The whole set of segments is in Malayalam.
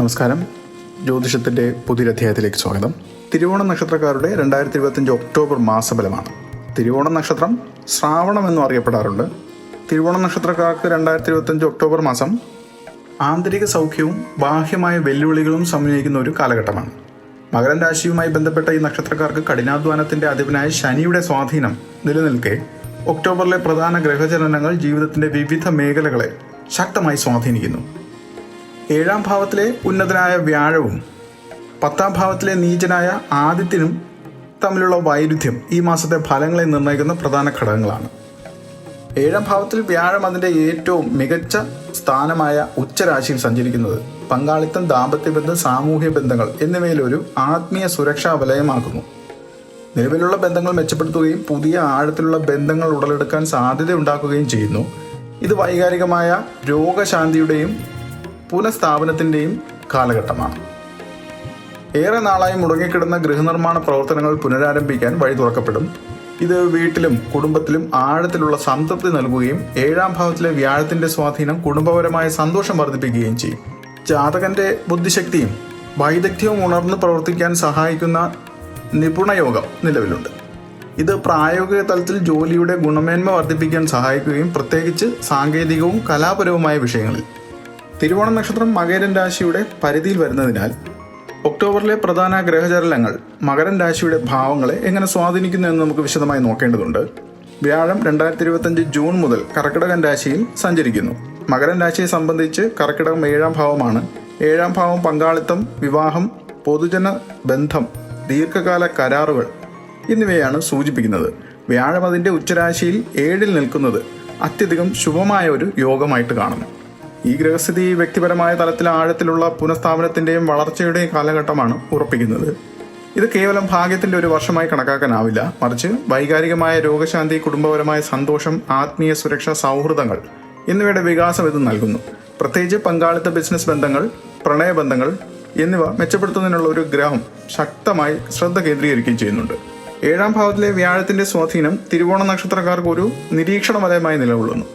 നമസ്കാരം. ജ്യോതിഷത്തിന്റെ പുതിയൊരധ്യായത്തിലേക്ക് സ്വാഗതം. തിരുവോണ നക്ഷത്രക്കാരുടെ രണ്ടായിരത്തി ഇരുപത്തഞ്ച് ഒക്ടോബർ മാസഫലമാണ്. തിരുവോണ നക്ഷത്രം ശ്രാവണം എന്നും അറിയപ്പെടാറുണ്ട്. തിരുവോണ നക്ഷത്രക്കാർക്ക് രണ്ടായിരത്തി ഇരുപത്തഞ്ച് ഒക്ടോബർ മാസം ആന്തരിക സൗഖ്യവും ബാഹ്യമായ വെല്ലുവിളികളും സമന്വയിക്കുന്ന ഒരു കാലഘട്ടമാണ്. മകരൻ രാശിയുമായി ബന്ധപ്പെട്ട ഈ നക്ഷത്രക്കാർക്ക് കഠിനാധ്വാനത്തിന്റെ അധിപനായ ശനിയുടെ സ്വാധീനം നിലനിൽക്കെ ഒക്ടോബറിലെ പ്രധാന ഗ്രഹചലനങ്ങൾ ജീവിതത്തിന്റെ വിവിധ മേഖലകളെ ശക്തമായി സ്വാധീനിക്കുന്നു. ഏഴാം ഭാവത്തിലെ ഉന്നതനായ വ്യാഴവും പത്താം ഭാവത്തിലെ നീചനായ ആദിത്യനും തമ്മിലുള്ള വൈരുദ്ധ്യം ഈ മാസത്തെ ഫലങ്ങളെ നിർണയിക്കുന്ന പ്രധാന ഘടകങ്ങളാണ്. ഏഴാം ഭാവത്തിൽ വ്യാഴം അതിന്റെ ഏറ്റവും മികച്ച സ്ഥാനമായ ഉച്ചരാശിയിൽ സഞ്ചരിക്കുന്നത് പങ്കാളിത്തം ദാമ്പത്യബന്ധം സാമൂഹ്യ ബന്ധങ്ങൾ എന്നിവയിലൊരു ആത്മീയ സുരക്ഷാ വലയമാക്കുന്നു. നിലവിലുള്ള ബന്ധങ്ങൾ മെച്ചപ്പെടുത്തുകയും പുതിയ ആഴത്തിലുള്ള ബന്ധങ്ങൾ ഉടലെടുക്കാൻ സാധ്യത ഉണ്ടാക്കുകയും ചെയ്യുന്നു. ഇത് വൈകാരികമായ രോഗശാന്തിയുടെയും പുനഃസ്ഥാപനത്തിന്റെയും കാലഘട്ടമാണ്. ഏറെ നാളായി മുടങ്ങിക്കിടന്ന ഗൃഹനിർമ്മാണ പ്രവർത്തനങ്ങൾ പുനരാരംഭിക്കാൻ വഴി തുറക്കപ്പെടും. ഇത് വീട്ടിലും കുടുംബത്തിലും ആഴത്തിലുള്ള സംതൃപ്തി നൽകുകയും ഏഴാം ഭാവത്തിലെ വ്യാഴത്തിന്റെ സ്വാധീനം കുടുംബപരമായ സന്തോഷം വർദ്ധിപ്പിക്കുകയും ചെയ്യും. ജാതകന്റെ ബുദ്ധിശക്തിയും വൈദഗ്ധ്യവും ഉണർന്ന് പ്രവർത്തിക്കാൻ സഹായിക്കുന്ന നിപുണയോഗം നിലവിലുണ്ട്. ഇത് പ്രായോഗിക തലത്തിൽ ജോലിയുടെ ഗുണമേന്മ വർദ്ധിപ്പിക്കാൻ സഹായിക്കുകയും പ്രത്യേകിച്ച് സാങ്കേതികവും കലാപരവുമായ വിഷയങ്ങളിൽ തിരുവോണ നക്ഷത്രം മകരൻ രാശിയുടെ പരിധിയിൽ വരുന്നതിനാൽ ഒക്ടോബറിലെ പ്രധാന ഗ്രഹചലനങ്ങൾ മകരൻ രാശിയുടെ ഭാവങ്ങളെ എങ്ങനെ സ്വാധീനിക്കുന്നു എന്ന് നമുക്ക് വിശദമായി നോക്കേണ്ടതുണ്ട്. വ്യാഴം രണ്ടായിരത്തി ഇരുപത്തഞ്ച് ജൂൺ മുതൽ കർക്കിടകൻ രാശിയിൽ സഞ്ചരിക്കുന്നു. മകരൻ രാശിയെ സംബന്ധിച്ച് കർക്കിടകം ഏഴാം ഭാവമാണ്. ഏഴാം ഭാവം പങ്കാളിത്തം വിവാഹം പൊതുജന ബന്ധം ദീർഘകാല കരാറുകൾ എന്നിവയാണ് സൂചിപ്പിക്കുന്നത്. വ്യാഴം അതിന്റെ ഉച്ചരാശിയിൽ ഏഴിൽ നിൽക്കുന്നത് അത്യധികം ശുഭമായ ഒരു യോഗമായിട്ട് കാണുന്നു. ഈ ഗ്രഹസ്ഥിതി വ്യക്തിപരമായ തലത്തിൽ ആഴത്തിലുള്ള പുനഃസ്ഥാപനത്തിന്റെയും വളർച്ചയുടെയും കാലഘട്ടമാണ് ഉറപ്പിക്കുന്നത്. ഇത് കേവലം ഭാഗ്യത്തിന്റെ ഒരു വർഷമായി കണക്കാക്കാനാവില്ല. മറിച്ച് വൈകാരികമായ രോഗശാന്തി കുടുംബപരമായ സന്തോഷം ആത്മീയ സുരക്ഷ സൗഹൃദങ്ങൾ എന്നിവയുടെ വികാസം ഇത് നൽകുന്നു. പ്രത്യേകിച്ച് പങ്കാളിത്ത ബിസിനസ് ബന്ധങ്ങൾ പ്രണയബന്ധങ്ങൾ എന്നിവ മെച്ചപ്പെടുത്തുന്നതിനുള്ള ഒരു ഗ്രഹം ശക്തമായി ശ്രദ്ധ കേന്ദ്രീകരിക്കുകയും ചെയ്യുന്നുണ്ട്. ഏഴാം ഭാവത്തിലെ വ്യാഴത്തിന്റെ സ്വാധീനം തിരുവോണ നക്ഷത്രക്കാർക്ക് ഒരു നിരീക്ഷണ വലയമായി നിലകൊള്ളുന്നു.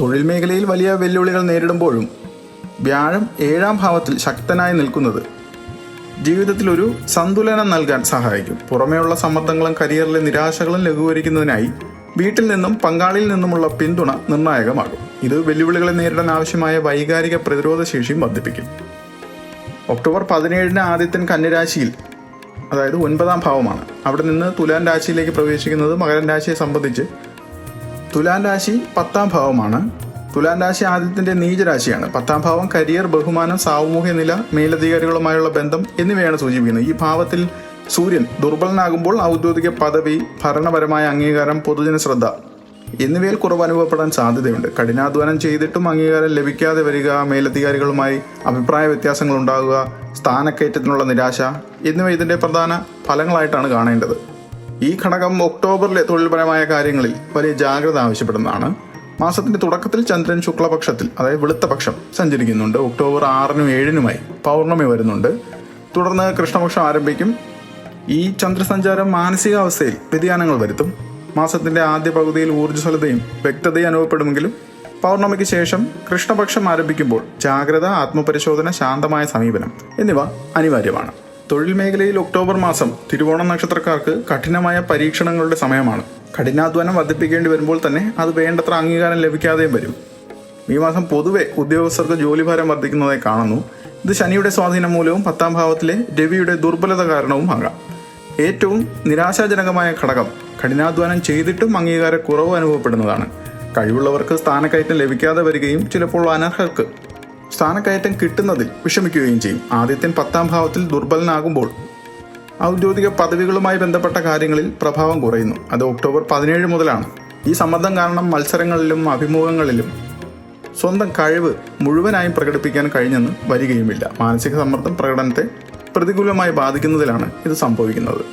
തൊഴിൽ മേഖലയിൽ വലിയ വെല്ലുവിളികൾ നേരിടുമ്പോഴും വ്യാഴം ഏഴാം ഭാവത്തിൽ ശക്തനായി നിൽക്കുന്നത് ജീവിതത്തിൽ ഒരു സന്തുലനം നൽകാൻ സഹായിക്കും. പുറമേയുള്ള സമ്മർദ്ദങ്ങളും കരിയറിലെ നിരാശകളും ലഘൂകരിക്കുന്നതിനായി വീട്ടിൽ നിന്നും പങ്കാളിയിൽ നിന്നുമുള്ള പിന്തുണ നിർണായകമാകും. ഇത് വെല്ലുവിളികളെ നേരിടാൻ ആവശ്യമായ വൈകാരിക പ്രതിരോധ ശേഷിയും വർദ്ധിപ്പിക്കും. ഒക്ടോബർ പതിനേഴിന് ആദിത്യൻ കന്യരാശിയിൽ അതായത് ഒൻപതാം ഭാവമാണ്. അവിടെ നിന്ന് തുലാൻ രാശിയിലേക്ക് പ്രവേശിക്കുന്നത് മകരൻ രാശിയെ സംബന്ധിച്ച് തുലാൻ രാശി പത്താം ഭാവമാണ്. തുലാം രാശി ആദ്യത്തിന്റെ നീചരാശിയാണ്. പത്താം ഭാവം കരിയർ ബഹുമാനം സാമൂഹ്യ നില മേലധികാരികളുമായുള്ള ബന്ധം എന്നിവയാണ് സൂചിപ്പിക്കുന്നത്. ഈ ഭാവത്തിൽ സൂര്യൻ ദുർബലനാകുമ്പോൾ ഔദ്യോഗിക പദവി ഭരണപരമായ അംഗീകാരം പൊതുജന ശ്രദ്ധ എന്നിവയിൽ കുറവ് അനുഭവപ്പെടാൻ സാധ്യതയുണ്ട്. കഠിനാധ്വാനം ചെയ്തിട്ടും അംഗീകാരം ലഭിക്കാതെ വരിക മേലധികാരികളുമായി അഭിപ്രായ വ്യത്യാസങ്ങൾ ഉണ്ടാകുക സ്ഥാനക്കയറ്റത്തിനുള്ള നിരാശ എന്നിവ ഇതിന്റെ പ്രധാന ഫലങ്ങളായിട്ടാണ് കാണേണ്ടത്. ഈ ഘടകം ഒക്ടോബറിലെ തൊഴിൽപരമായ കാര്യങ്ങളിൽ വലിയ ജാഗ്രത ആവശ്യപ്പെടുന്നതാണ്. മാസത്തിന്റെ തുടക്കത്തിൽ ചന്ദ്രൻ ശുക്ലപക്ഷത്തിൽ അതായത് വെളുത്ത പക്ഷം സഞ്ചരിക്കുന്നുണ്ട്. ഒക്ടോബർ ആറിനും ഏഴിനുമായി പൗർണമി വരുന്നുണ്ട്. തുടർന്ന് കൃഷ്ണപക്ഷം ആരംഭിക്കും. ഈ ചന്ദ്രസഞ്ചാരം മാനസികാവസ്ഥയിൽ വ്യതിയാനങ്ങൾ വരുത്തും. മാസത്തിന്റെ ആദ്യ പകുതിയിൽ ഊർജസ്വലതയും വ്യക്തതയും അനുഭവപ്പെടുമെങ്കിലും പൗർണമിക്ക് ശേഷം കൃഷ്ണപക്ഷം ആരംഭിക്കുമ്പോൾ ജാഗ്രത ആത്മപരിശോധന ശാന്തമായ സമീപനം എന്നിവ അനിവാര്യമാണ്. തൊഴിൽ മേഖലയിൽ ഒക്ടോബർ മാസം തിരുവോണം നക്ഷത്രക്കാർക്ക് കഠിനമായ പരീക്ഷണങ്ങളുടെ സമയമാണ്. കഠിനാധ്വാനം വർദ്ധിപ്പിക്കേണ്ടി വരുമ്പോൾ തന്നെ അത് വേണ്ടത്ര അംഗീകാരം ലഭിക്കാതെയും വരും. ഈ മാസം പൊതുവെ ഉദ്യോഗസ്ഥർക്ക് ജോലിഭാരം വർദ്ധിക്കുന്നതായി കാണുന്നു. ഇത് ശനിയുടെ സ്വാധീനം മൂലവും പത്താം ഭാവത്തിലെ രവിയുടെ ദുർബലത കാരണവും ആകാം. ഏറ്റവും നിരാശാജനകമായ ഘടകം കഠിനാധ്വാനം ചെയ്തിട്ടും അംഗീകാര കുറവ് അനുഭവപ്പെടുന്നതാണ്. കഴിവുള്ളവർക്ക് സ്ഥാനക്കയറ്റം ലഭിക്കാതെ വരികയും ചിലപ്പോൾ അനർഹർക്ക് സ്ഥാനക്കയറ്റം കിട്ടുന്നതിൽ വിഷമിക്കുകയും ചെയ്യും. ആദ്യത്തെ പത്താം ഭാവത്തിൽ ദുർബലനാകുമ്പോൾ ഔദ്യോഗിക പദവികളുമായി ബന്ധപ്പെട്ട കാര്യങ്ങളിൽ പ്രഭാവം കുറയുന്നു. അത് ഒക്ടോബർ പതിനേഴ് മുതലാണ്. ഈ സമ്മർദ്ദം കാരണം മത്സരങ്ങളിലും അഭിമുഖങ്ങളിലും സ്വന്തം കഴിവ് മുഴുവനായും പ്രകടിപ്പിക്കാൻ കഴിഞ്ഞെന്ന് വരികയുമില്ല. മാനസിക സമ്മർദ്ദം പ്രകടനത്തെ പ്രതികൂലമായി ബാധിക്കുന്നതിലാണ് ഇത് സംഭവിക്കുന്നത്.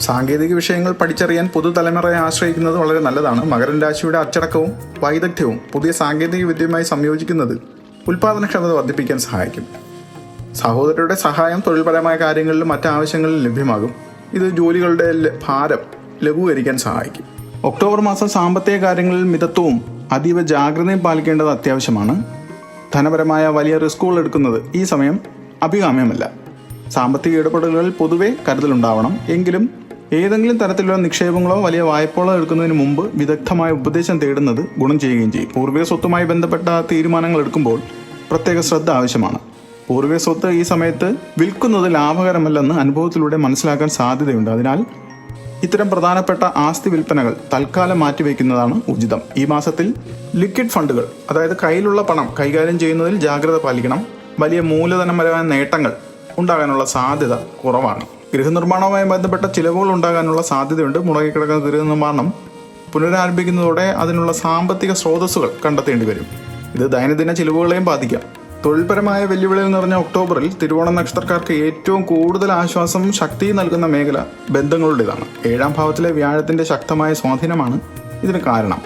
സാങ്കേതിക വിഷയങ്ങൾ പഠിച്ചറിയാൻ പുതുതലമുറയെ ആശ്രയിക്കുന്നത് വളരെ നല്ലതാണ്. മകരൻ രാശിയുടെ അച്ചടക്കവും വൈദഗ്ധ്യവും പുതിയ സാങ്കേതിക വിദ്യയുമായി സംയോജിക്കുന്നത് ഉൽപാദനക്ഷമത വർദ്ധിപ്പിക്കാൻ സഹായിക്കും. സഹോദരരുടെ സഹായം തൊഴിൽപരമായ കാര്യങ്ങളിലും മറ്റ് ആവശ്യങ്ങളിലും ലഭ്യമാകും. ഇത് ജോലികളുടെ ഭാരം ലഘൂകരിക്കാൻ സഹായിക്കും. ഒക്ടോബർ മാസം സാമ്പത്തിക കാര്യങ്ങളിൽ മിതത്വവും അതീവ ജാഗ്രതയും പാലിക്കേണ്ടത് അത്യാവശ്യമാണ്. ധനപരമായ വലിയ റിസ്കുകൾ എടുക്കുന്നത് ഈ സമയം അഭികാമ്യമല്ല. സാമ്പത്തിക ഇടപെടലുകളിൽ പൊതുവെ കരുതലുണ്ടാവണം. എങ്കിലും ഏതെങ്കിലും തരത്തിലുള്ള നിക്ഷേപങ്ങളോ വലിയ വായ്പകളോ എടുക്കുന്നതിന് മുമ്പ് വിദഗ്ധമായ ഉപദേശം തേടുന്നത് ഗുണം ചെയ്യുകയും ചെയ്യും. പൂർവിക സ്വത്തുമായി ബന്ധപ്പെട്ട തീരുമാനങ്ങൾ എടുക്കുമ്പോൾ പ്രത്യേക ശ്രദ്ധ ആവശ്യമാണ്. പൂർവിക സ്വത്ത് ഈ സമയത്ത് വിൽക്കുന്നത് ലാഭകരമല്ലെന്ന് അനുഭവത്തിലൂടെ മനസ്സിലാക്കാൻ സാധ്യതയുണ്ട്. അതിനാൽ ഇത്തരം പ്രധാനപ്പെട്ട ആസ്തി വിൽപ്പനകൾ തൽക്കാലം മാറ്റിവെക്കുന്നതാണ് ഉചിതം. ഈ മാസത്തിൽ ലിക്വിഡ് ഫണ്ടുകൾ അതായത് കയ്യിലുള്ള പണം കൈകാര്യം ചെയ്യുന്നതിൽ ജാഗ്രത പാലിക്കണം. വലിയ മൂലധനപരമായ നേട്ടങ്ങൾ ഉണ്ടാകാനുള്ള സാധ്യത കുറവാണ്. ഗൃഹനിർമ്മാണവുമായി ബന്ധപ്പെട്ട ചിലവുകൾ ഉണ്ടാകാനുള്ള സാധ്യതയുണ്ട്. മുടങ്ങിക്കിടക്കുന്ന ഗൃഹനിർമ്മാണം പുനരാരംഭിക്കുന്നതോടെ അതിനുള്ള സാമ്പത്തിക സ്രോതസ്സുകൾ കണ്ടെത്തേണ്ടി വരും. ഇത് ദൈനംദിന ചിലവുകളെയും ബാധിക്കാം. തൊഴിൽപരമായ വെല്ലുവിളികൾ നിറഞ്ഞ ഒക്ടോബറിൽ തിരുവോണ നക്ഷത്രക്കാർക്ക് ഏറ്റവും കൂടുതൽ ആശ്വാസം ശക്തി നൽകുന്ന മേഖല ബന്ധങ്ങളുടേതാണ്. ഏഴാം ഭാവത്തിലെ വ്യാഴത്തിന്റെ ശക്തമായ സ്വാധീനമാണ് ഇതിന് കാരണം.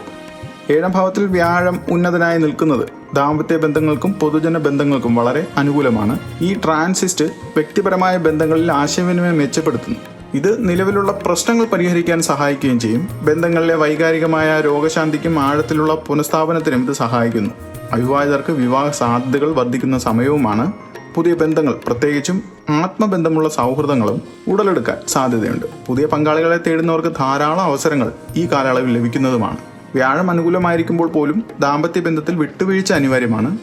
ഏഴാം ഭാവത്തിൽ വ്യാഴം ഉന്നതനായി നിൽക്കുന്നത് ദാമ്പത്യ ബന്ധങ്ങൾക്കും പൊതുജന ബന്ധങ്ങൾക്കും വളരെ അനുകൂലമാണ്. ഈ ട്രാൻസിസ്റ്റ് വ്യക്തിപരമായ ബന്ധങ്ങളിൽ ആശയവിനിമയം മെച്ചപ്പെടുത്തുന്നു. ഇത് നിലവിലുള്ള പ്രശ്നങ്ങൾ പരിഹരിക്കാൻ സഹായിക്കുകയും ചെയ്യും. ബന്ധങ്ങളിലെ വൈകാരികമായ രോഗശാന്തിക്കും ആഴത്തിലുള്ള പുനഃസ്ഥാപനത്തിനും ഇത് സഹായിക്കുന്നു. അവിവാഹിതർക്ക് വിവാഹ സാധ്യതകൾ വർദ്ധിക്കുന്ന സമയവുമാണ് പുതിയ ബന്ധങ്ങൾ. പ്രത്യേകിച്ചും ആത്മബന്ധമുള്ള സൗഹൃദങ്ങളും ഉടലെടുക്കാൻ സാധ്യതയുണ്ട്. പുതിയ പങ്കാളികളെ തേടുന്നവർക്ക് ധാരാളം അവസരങ്ങൾ ഈ കാലയളവിൽ ലഭിക്കുന്നതുമാണ്. വ്യാഴം അനുകൂലമായിരിക്കുമ്പോൾ പോലും ദാമ്പത്യ ബന്ധത്തിൽ വിട്ടുവീഴ്ച അനിവാര്യമാണ്.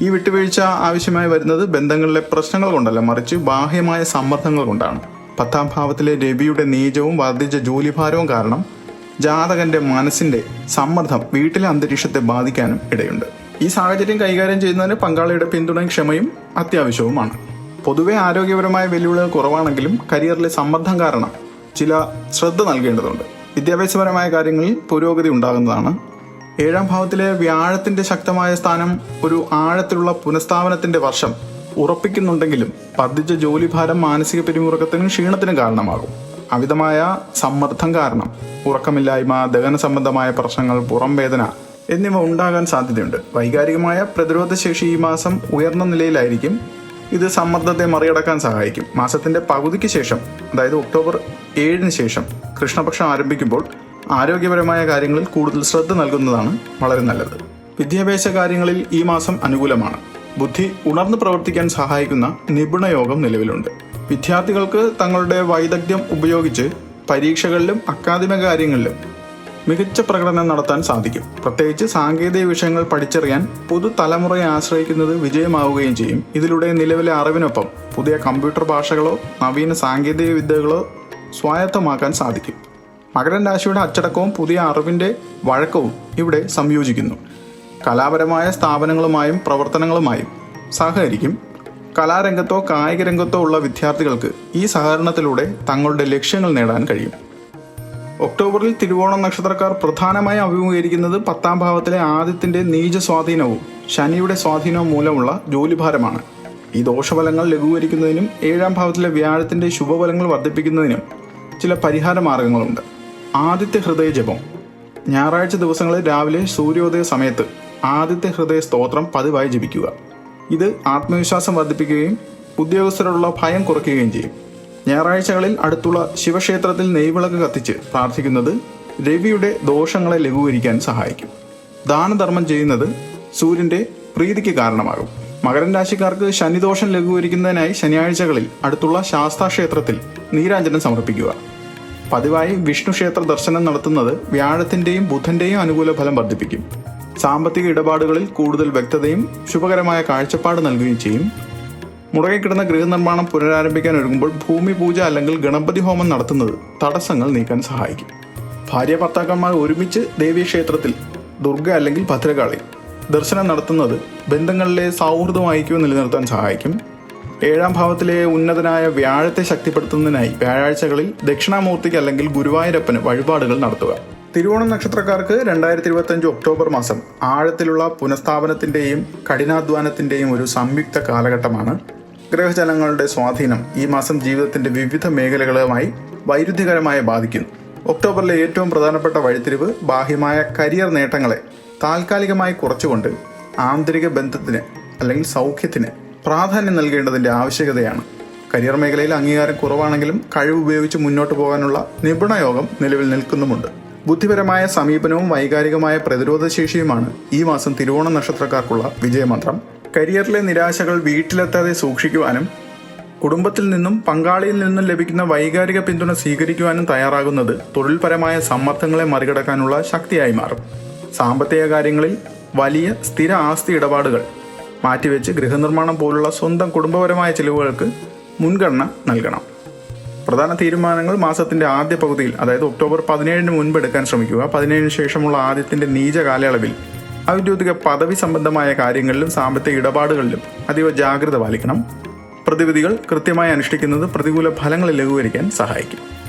ഈ വിട്ടുവീഴ്ച ആവശ്യമായി വരുന്നത് ബന്ധങ്ങളിലെ പ്രശ്നങ്ങൾ കൊണ്ടല്ല മറിച്ച് ബാഹ്യമായ സമ്മർദ്ദങ്ങൾ കൊണ്ടാണ്. പത്താം ഭാവത്തിലെ രവിയുടെ നീചവും വർദ്ധിച്ച ജോലിഭാരവും കാരണം ജാതകന്റെ മനസ്സിന്റെ സമ്മർദ്ദം വീട്ടിലെ അന്തരീക്ഷത്തെ ബാധിക്കാനും ഇടയുണ്ട്. ഈ സാഹചര്യം കൈകാര്യം ചെയ്യുന്നതിന് പങ്കാളിയുടെ പിന്തുണയും ക്ഷമയും അത്യാവശ്യവുമാണ്. പൊതുവെ ആരോഗ്യപരമായ വെല്ലുവിളികൾ കുറവാണെങ്കിലും കരിയറിലെ സമ്മർദ്ദം കാരണം ചില ശ്രദ്ധ നൽകേണ്ടതുണ്ട്. വിദ്യാഭ്യാസപരമായ കാര്യങ്ങളിൽ പുരോഗതി ഉണ്ടാകുന്നതാണ്. ഏഴാം ഭാവത്തിലെ വ്യാഴത്തിന്റെ ശക്തമായ സ്ഥാനം ഒരു ആഴത്തിലുള്ള പുനഃസ്ഥാപനത്തിന്റെ വർഷം ഉറപ്പിക്കുന്നുണ്ടെങ്കിലും വർദ്ധിച്ച ജോലിഭാരം മാനസിക പിരിമുറുക്കത്തിനും ക്ഷീണത്തിനും കാരണമാകും. അമിതമായ സമ്മർദ്ദം കാരണം ഉറക്കമില്ലായ്മ ദഹന സംബന്ധമായ പ്രശ്നങ്ങൾ പുറം വേദന എന്നിവ ഉണ്ടാകാൻ സാധ്യതയുണ്ട്. വൈകാരികമായ പ്രതിരോധ ശേഷി ഈ മാസം ഉയർന്ന നിലയിലായിരിക്കും. ഇത് സമ്മർദ്ദത്തെ മറികടക്കാൻ സഹായിക്കും. മാസത്തിന്റെ പകുതിക്ക് ശേഷം അതായത് ഒക്ടോബർ ഏഴിന് ശേഷം കൃഷ്ണപക്ഷം ആരംഭിക്കുമ്പോൾ ആരോഗ്യപരമായ കാര്യങ്ങളിൽ കൂടുതൽ ശ്രദ്ധ നൽകുന്നതാണ് വളരെ നല്ലത്. വിദ്യാഭ്യാസ കാര്യങ്ങളിൽ ഈ മാസം അനുകൂലമാണ്. ബുദ്ധി ഉണർന്നു പ്രവർത്തിക്കാൻ സഹായിക്കുന്ന നിപുണയോഗം നിലവിലുണ്ട്. വിദ്യാർത്ഥികൾക്ക് തങ്ങളുടെ വൈദഗ്ധ്യം ഉപയോഗിച്ച് പരീക്ഷകളിലും അക്കാദമിക കാര്യങ്ങളിലും മികച്ച പ്രകടനം നടത്താൻ സാധിക്കും. പ്രത്യേകിച്ച് സാങ്കേതിക വിഷയങ്ങൾ പഠിച്ചറിയാൻ പുതുതലമുറയെ ആശ്രയിക്കുന്നത് വിജയമാവുകയും ചെയ്യും. ഇതിലൂടെ നിലവിലെ അറിവിനൊപ്പം പുതിയ കമ്പ്യൂട്ടർ ഭാഷകളോ നവീന സാങ്കേതിക വിദ്യകളോ സ്വായത്തമാക്കാൻ സാധിക്കും. മകരൻ രാശിയുടെ അച്ചടക്കവും പുതിയ അറിവിന്റെ വഴക്കവും ഇവിടെ സംയോജിക്കുന്നു. കലാപരമായ സ്ഥാപനങ്ങളുമായും പ്രവർത്തനങ്ങളുമായും സഹകരിക്കും. കലാരംഗത്തോ കായിക രംഗത്തോ ഉള്ള വിദ്യാർത്ഥികൾക്ക് ഈ സഹകരണത്തിലൂടെ തങ്ങളുടെ ലക്ഷ്യങ്ങൾ നേടാൻ കഴിയും. ഒക്ടോബറിൽ തിരുവോണം നക്ഷത്രക്കാർ പ്രധാനമായി അഭിമുഖീകരിക്കുന്നത് പത്താം ഭാവത്തിലെ ആദ്യത്തിന്റെ നീച സ്വാധീനവും ശനിയുടെ സ്വാധീനവും മൂലമുള്ള ജോലിഭാരമാണ്. ഈ ദോഷഫലങ്ങൾ ലഘൂകരിക്കുന്നതിനും ഏഴാം ഭാവത്തിലെ വ്യാഴത്തിന്റെ ശുഭഫലങ്ങൾ വർദ്ധിപ്പിക്കുന്നതിനും ചില പരിഹാര മാർഗങ്ങളുണ്ട്. ആദ്യത്തെ ഹൃദയ ജപം. ഞായറാഴ്ച ദിവസങ്ങളിൽ രാവിലെ സൂര്യോദയ സമയത്ത് ആദ്യത്തെ ഹൃദയ സ്തോത്രം പതിവായി ജപിക്കുക. ഇത് ആത്മവിശ്വാസം വർദ്ധിപ്പിക്കുകയും ഉദ്യോഗസ്ഥരോടുള്ള ഭയം കുറയ്ക്കുകയും ചെയ്യും. ഞായറാഴ്ചകളിൽ അടുത്തുള്ള ശിവക്ഷേത്രത്തിൽ നെയ്വിളക്ക് കത്തിച്ച് പ്രാർത്ഥിക്കുന്നത് രവിയുടെ ദോഷങ്ങളെ ലഘൂകരിക്കാൻ സഹായിക്കും. ദാനധർമ്മം ചെയ്യുന്നത് സൂര്യന്റെ പ്രീതിക്ക് കാരണമാകും. മകരൻ രാശിക്കാർക്ക് ശനിദോഷം ലഘൂകരിക്കുന്നതിനായി ശനിയാഴ്ചകളിൽ അടുത്തുള്ള ശാസ്താ ക്ഷേത്രത്തിൽ നീരാഞ്ജനം സമർപ്പിക്കുക. പതിവായി വിഷ്ണു ക്ഷേത്ര ദർശനം നടത്തുന്നത് വ്യാഴത്തിന്റെയും ബുധന്റെയും അനുകൂല ഫലം വർദ്ധിപ്പിക്കും. സാമ്പത്തിക ഇടപാടുകളിൽ കൂടുതൽ വ്യക്തതയും ശുഭകരമായ കാഴ്ചപ്പാട് നൽകുകയും ചെയ്യും. മുടങ്ങിക്കിടന്ന ഗൃഹനിർമ്മാണം പുനരാരംഭിക്കാൻ ഒരുങ്ങുമ്പോൾ ഭൂമി പൂജ അല്ലെങ്കിൽ ഗണപതി ഹോമം നടത്തുന്നത് തടസ്സങ്ങൾ നീക്കാൻ സഹായിക്കും. ഭാര്യ ഭർത്താക്കന്മാർ ഒരുമിച്ച് ദേവീക്ഷേത്രത്തിൽ ദുർഗ അല്ലെങ്കിൽ ഭദ്രകാളി ദർശനം നടത്തുന്നത് ബന്ധങ്ങളിലെ സൗഹൃദം നിലനിർത്താൻ സഹായിക്കും. ഏഴാം ഭാവത്തിലെ ഉന്നതനായ വ്യാഴത്തെ ശക്തിപ്പെടുത്തുന്നതിനായി വ്യാഴാഴ്ചകളിൽ ദക്ഷിണാമൂർത്തിക്ക് അല്ലെങ്കിൽ ഗുരുവായൂരപ്പന് വഴിപാടുകൾ നടത്തുക. തിരുവോണം നക്ഷത്രക്കാർക്ക് രണ്ടായിരത്തി ഇരുപത്തഞ്ച് ഒക്ടോബർ മാസം ആഴത്തിലുള്ള പുനഃസ്ഥാപനത്തിന്റെയും കഠിനാധ്വാനത്തിന്റെയും ഒരു സംയുക്ത കാലഘട്ടമാണ്. ഗ്രഹജലങ്ങളുടെ സ്വാധീനം ഈ മാസം ജീവിതത്തിന്റെ വിവിധ മേഖലകളുമായി വൈരുദ്ധ്യകരമായി ബാധിക്കുന്നു. ഒക്ടോബറിലെ ഏറ്റവും പ്രധാനപ്പെട്ട വഴിത്തിരിവ് ബാഹ്യമായ കരിയർ നേട്ടങ്ങളെ താൽക്കാലികമായി കുറച്ചുകൊണ്ട് ആന്തരിക ബന്ധത്തിന് അല്ലെങ്കിൽ സൗഖ്യത്തിന് പ്രാധാന്യം നൽകേണ്ടതിന്റെ ആവശ്യകതയാണ്. കരിയർ മേഖലയിൽ അംഗീകാരം കുറവാണെങ്കിലും കഴിവ് ഉപയോഗിച്ച് മുന്നോട്ട് പോകാനുള്ള നിപുണയോഗം നിലവിൽ നിൽക്കുന്നുമുണ്ട്. ബുദ്ധിപരമായ സമീപനവും വൈകാരികമായ പ്രതിരോധശേഷിയുമാണ് ഈ മാസം തിരുവോണ നക്ഷത്രക്കാർക്കുള്ള വിജയമന്ത്രം. കരിയറിലെ നിരാശകൾ വീട്ടിലെത്താതെ സൂക്ഷിക്കുവാനും കുടുംബത്തിൽ നിന്നും പങ്കാളിയിൽ നിന്നും ലഭിക്കുന്ന വൈകാരിക പിന്തുണ സ്വീകരിക്കുവാനും തയ്യാറാകുന്നത് തൊഴിൽപരമായ സമ്മർദ്ദങ്ങളെ മറികടക്കാനുള്ള ശക്തിയായി മാറും. സാമ്പത്തിക കാര്യങ്ങളിൽ വലിയ സ്ഥിര ആസ്തി ഇടപാടുകൾ മാറ്റിവെച്ച് ഗൃഹനിർമ്മാണം പോലുള്ള സ്വന്തം കുടുംബപരമായ ചിലവുകൾക്ക് മുൻഗണന നൽകണം. പ്രധാന തീരുമാനങ്ങൾ മാസത്തിന്റെ ആദ്യ പകുതിയിൽ അതായത് ഒക്ടോബർ പതിനേഴിന് മുൻപ് എടുക്കാൻ ശ്രമിക്കുക. പതിനേഴിന് ശേഷമുള്ള ആദ്യത്തിന്റെ നീച കാലയളവിൽ ഔദ്യോഗിക പദവി സംബന്ധമായ കാര്യങ്ങളിലും സാമ്പത്തിക ഇടപാടുകളിലും അതീവ ജാഗ്രത പാലിക്കണം. പ്രതിവിധികൾ കൃത്യമായി അനുഷ്ഠിക്കുന്നത് പ്രതികൂല ഫലങ്ങൾ ലഘൂകരിക്കാൻ സഹായിക്കും.